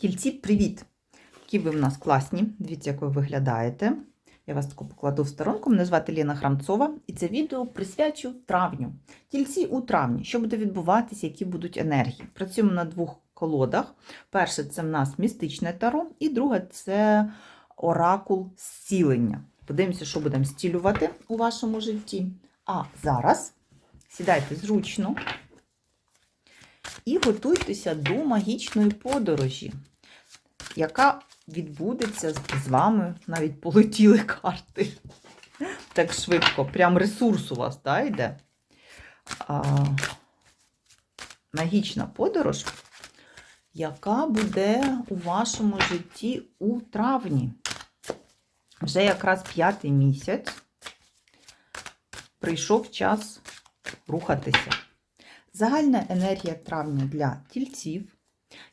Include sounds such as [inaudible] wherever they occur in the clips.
Тільці, привіт! Які ви в нас класні. Дивіться, як ви виглядаєте. Я вас таку покладу в сторонку. Мене звати Ліна Храмцова, і це відео присвячу травню. Тільці у травні. Що буде відбуватися, які будуть енергії? Працюємо на двох колодах. Перше це в нас містичне таро, і друге це оракул зцілення. Подивимося, що будемо зцілювати у вашому житті. А зараз сідайте зручно і готуйтеся до магічної подорожі, яка відбудеться з вами. Навіть полетіли карти. Так швидко. Прям ресурс у вас да, йде. А, магічна подорож, яка буде у вашому житті у травні. Вже якраз п'ятий місяць прийшов час рухатися. Загальна енергія травня для тільців.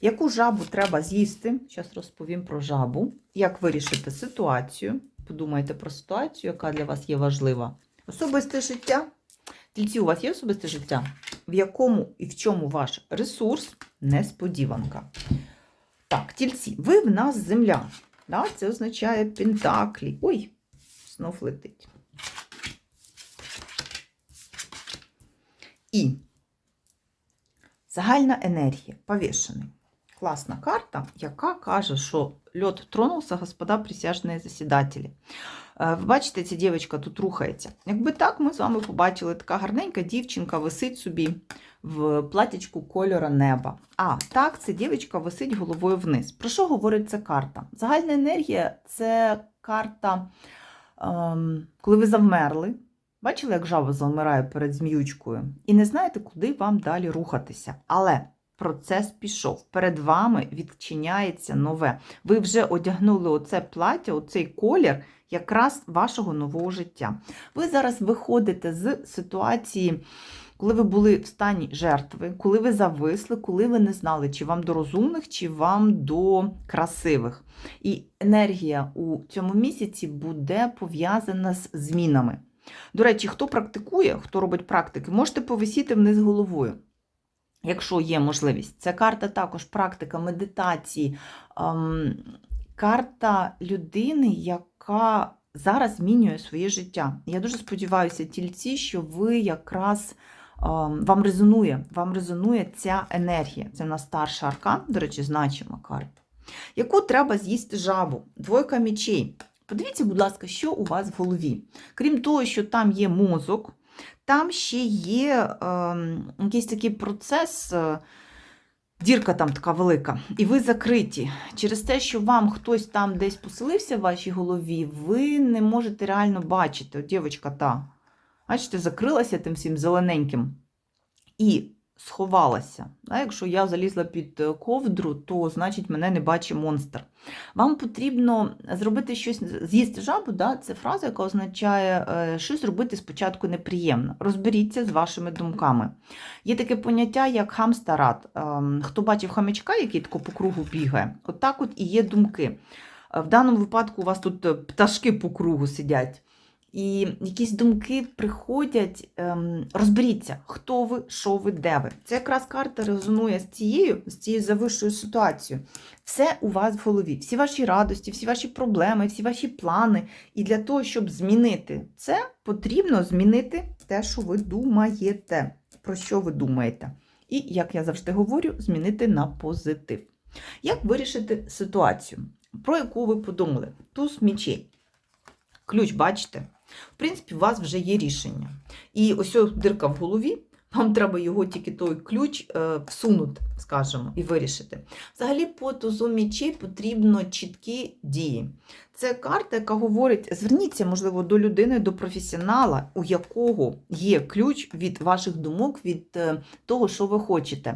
Яку жабу треба з'їсти? Зараз розповім про жабу. Як вирішити ситуацію? Подумайте про ситуацію, яка для вас є важлива. Особисте життя. Тільці, у вас є особисте життя, в якому і в чому ваш ресурс несподіванка. Так, тільці, ви в нас земля. Да? Це означає пентаклі. Ой, знов летить. І загальна енергія, повішений. Класна карта, яка каже, що льот тронувся, господа присяжні засідателі. Е, Ви бачите, ця дівчинка тут рухається. Якби так, ми з вами побачили, така гарненька дівчинка висить собі в платячку кольора неба. А так, ця дівчинка висить головою вниз. Про що говорить ця карта? Загальна енергія це карта, ем, коли ви завмерли. Бачили, як жаба завмирає перед зміючкою? І не знаєте, куди вам далі рухатися. Але процес пішов. Перед вами відчиняється нове. Ви вже одягнули оце плаття, оцей колір якраз вашого нового життя. Ви зараз виходите з ситуації, коли ви були в стані жертви, коли ви зависли, коли ви не знали, чи вам до розумних, чи вам до красивих. І енергія у цьому місяці буде пов'язана з змінами. До речі, хто практикує, хто робить практики, можете повисіти вниз головою. Якщо є можливість, ця карта також практика медитації, ем, карта людини, яка зараз змінює своє життя. Я дуже сподіваюся, тільці, що ви якраз ем, вам резонує, вам резонує ця енергія. Це в нас старша аркан, до речі, значима карта. Яку треба з'їсти жабу? Двойка мічей. Подивіться, будь ласка, що у вас в голові. Крім того, що там є мозок, там ще є е, якийсь такий процес, е, дірка там така велика, і ви закриті. Через те, що вам хтось там десь поселився в вашій голові, ви не можете реально бачити. От дівчинка та, бачите, закрилася тим всім зелененьким. І сховалася. Да, Якщо я залізла під ковдру, то значить мене не бачить монстр. Вам потрібно зробити щось, з'їсти жабу, да, це фраза, яка означає е, щось робити спочатку неприємно. Розберіться з вашими думками. Є таке поняття, як хамстарат. Ем, Хто бачив хамячка, який тако по кругу бігає, отак от, от і є думки. Е, В даному випадку у вас тут е, пташки по кругу сидять. І якісь думки приходять, ем, розберіться, хто ви, що ви, де ви. Це якраз карта резонує з цією, з цією завищою ситуацією. Все у вас в голові, всі ваші радості, всі ваші проблеми, всі ваші плани. І для того, щоб змінити це, потрібно змінити те, що ви думаєте, про що ви думаєте. І, як я завжди говорю, змінити на позитив. Як вирішити ситуацію, про яку ви подумали? Туз мічей. Ключ, бачите? В принципі, у вас вже є рішення. І ось дирка в голові, вам треба його тільки той ключ е, всунути, скажімо, і вирішити. Взагалі, по тузу мічей потрібно чіткі дії. Це карта, яка говорить: зверніться, можливо, до людини, до професіонала, у якого є ключ від ваших думок, від е, того, що ви хочете.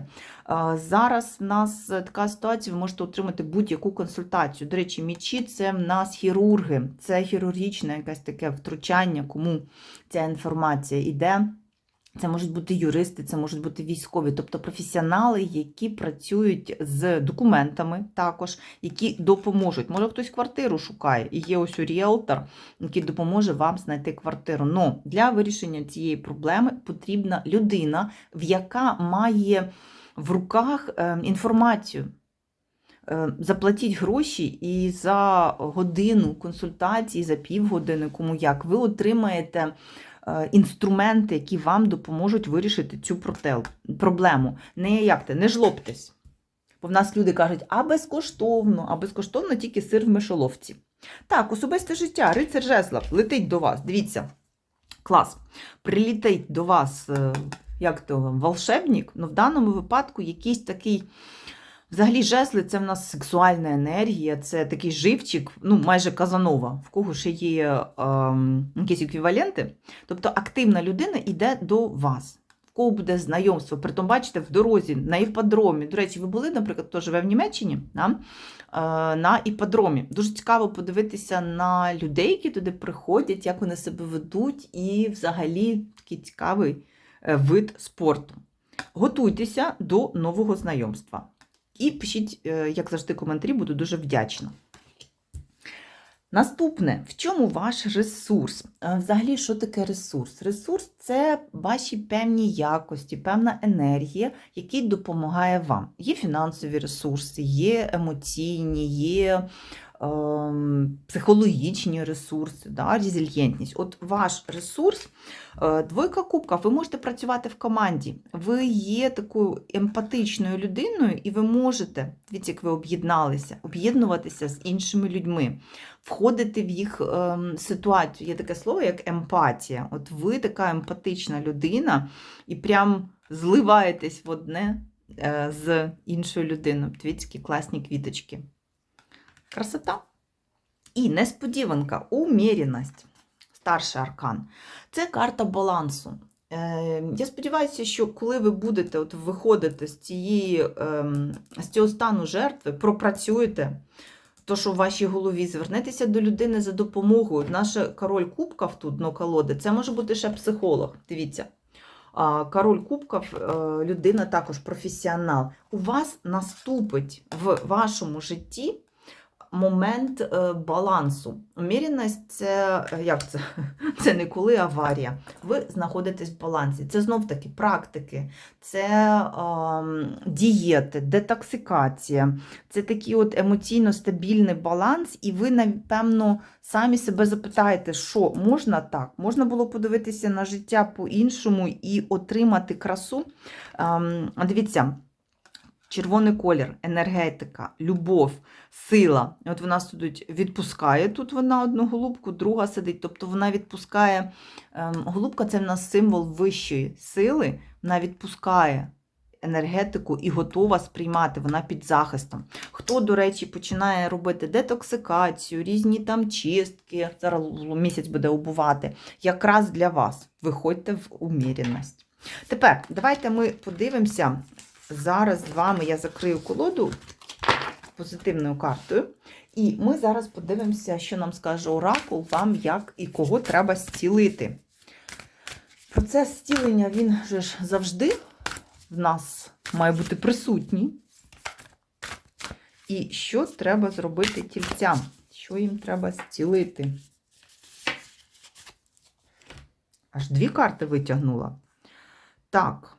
Е, Зараз в нас така ситуація, ви можете отримати будь-яку консультацію. До речі, мічі це в нас хірурги, це хірургічне якесь таке втручання, кому ця інформація йде. Це можуть бути юристи, це можуть бути військові, тобто професіонали, які працюють з документами, також які допоможуть. Може, хтось квартиру шукає, і є ось ріелтор, який допоможе вам знайти квартиру. Но для вирішення цієї проблеми потрібна людина, в яка має в руках е, інформацію. Е, Заплатіть гроші і за годину консультації, за півгодини, кому як, ви отримаєте інструменти, які вам допоможуть вирішити цю протел- проблему. Не як те, не жлобтесь. Бо в нас люди кажуть, а безкоштовно, а безкоштовно тільки сир в мишоловці. Так, особисте життя, рицар Жезлов летить до вас. Дивіться, клас. Прилітить до вас, е, як то, волшебник, ну в даному випадку якийсь такий. Взагалі, жезли це в нас сексуальна енергія, це такий живчик, ну майже казанова, в кого ще є ем, якісь еквіваленти. Тобто активна людина йде до вас. В кого буде знайомство. Притом, бачите, в дорозі, на іпподромі. До речі, ви були, наприклад, хто живе в Німеччині, да? е, на іпподромі. Дуже цікаво подивитися на людей, які туди приходять, як вони себе ведуть, і взагалі такий цікавий е, вид спорту. Готуйтеся до нового знайомства. І пишіть, е, як завжди, коментарі, буду дуже вдячна. Наступне, в чому ваш ресурс? Е, Взагалі, що таке ресурс? Ресурс це ваші певні якості, певна енергія, який допомагає вам. Є фінансові ресурси, є емоційні, є ем, психологічні ресурси, да, резильєнтність. От ваш ресурс, е, двойка кубка, ви можете працювати в команді. Ви є такою емпатичною людиною, і ви можете, дивіться, як ви об'єдналися, об'єднуватися з іншими людьми, входити в їх ем, ситуацію. Є таке слово, як емпатія. От ви така емпатична людина, і прям зливаєтесь в одне е, з іншою людиною. Які класні квіточки. Красота. І несподіванка, уміряність. Старший аркан. Це карта балансу. Е, Я сподіваюся, що коли ви будете от виходити з, цієї, ем, з цього стану жертви, пропрацюєте то, що в вашій голові, звернетеся до людини за допомогою. Наша король кубків тут дно колоди, це може бути ще психолог. Дивіться. Король кубків, е, людина також професіонал. У вас наступить в вашому житті момент е, балансу. Уміряність це е, як це? [laughs] Це не коли аварія. Ви знаходитесь в балансі. Це знов таки практики, це ем, дієти, детоксикація, це такий от емоційно стабільний баланс, і ви, напевно, самі себе запитаєте, що можна так? Можна було подивитися на життя по-іншому і отримати красу. Ем, дивіться. Червоний колір, енергетика, любов, сила. От вона сидить, відпускає тут вона одну голубку, друга сидить. Тобто вона відпускає. Ем, голубка це в нас символ вищої сили, вона відпускає енергетику і готова сприймати, вона під захистом. Хто, до речі, починає робити детоксикацію, різні там чистки, зараз місяць буде обувати, якраз для вас. Виходьте в уміряність. Тепер давайте ми подивимося. Зараз з вами я закрию колоду позитивною картою. І ми зараз подивимося, що нам скаже Оракул, вам як і кого треба зцілити. Процес зцілення, він же ж завжди в нас має бути присутній. І що треба зробити тільцям? Що їм треба зцілити? Аж дві карти витягнула. Так.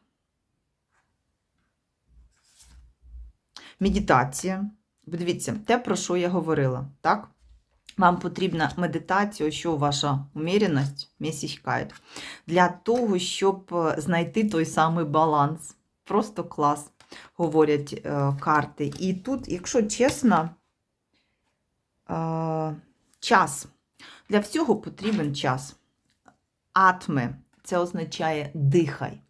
Медитація. Дивіться, те, про що я говорила, так? Вам потрібна медитація, що ваша уміряність, місячкає, для того, щоб е, знайти той самий баланс. Просто клас, говорять е, карти. І тут, якщо чесно, е, час. Для всього потрібен час. Атме це означає дихай.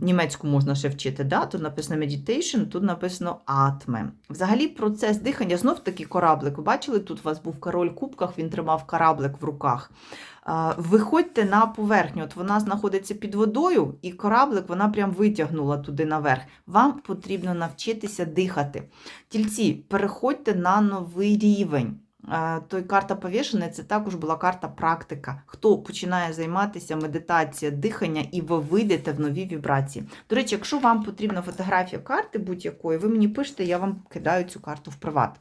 Німецьку можна ще вчити, да? тут написано meditation, тут написано атме. Взагалі процес дихання, знов таки кораблик. Ви бачили, тут у вас був король в кубках, він тримав кораблик в руках. Виходьте на поверхню, от вона знаходиться під водою, і кораблик вона прям витягнула туди наверх. Вам потрібно навчитися дихати. Тільці, переходьте на новий рівень. Е, Той карта повішений, це також була карта практика. Хто починає займатися медитація, дихання, і ви вийдете в нові вібрації. До речі, якщо вам потрібна фотографія карти будь-якої, ви мені пишете, я вам кидаю цю карту в приват.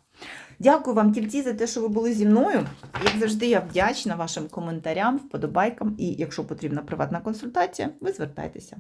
Дякую вам, тільці, за те, що ви були зі мною. Як завжди, я вдячна вашим коментарям, вподобайкам. І якщо потрібна приватна консультація, ви звертайтеся.